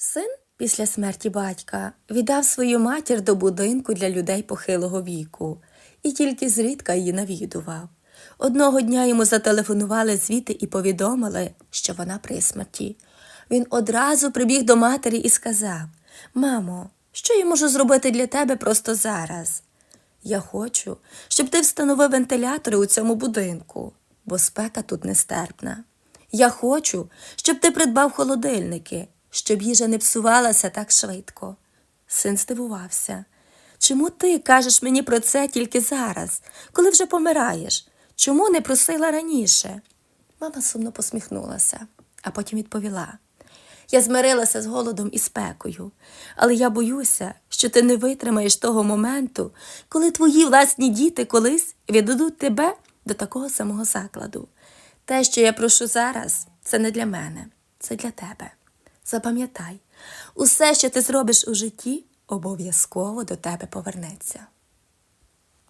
Син після смерті батька віддав свою матір до будинку для людей похилого віку і тільки зрідка її навідував. Одного дня йому зателефонували звідти і повідомили, що вона при смерті. Він одразу прибіг до матері і сказав: Мамо, що я можу зробити для тебе просто зараз? Я хочу, щоб ти встановив вентилятори у цьому будинку, бо спека тут нестерпна. Я хочу, щоб ти придбав холодильники, щоб їжа не псувалася так швидко. Син здивувався. Чому ти кажеш мені про це тільки зараз, коли вже помираєш? Чому не просила раніше? Мама сумно посміхнулася, а потім відповіла. Я змирилася з голодом і спекою, але я боюся, що ти не витримаєш того моменту, коли твої власні діти колись віддадуть тебе до такого самого закладу. Те, що я прошу зараз, це не для мене, це для тебе. Запам'ятай, усе, що ти зробиш у житті, обов'язково до тебе повернеться.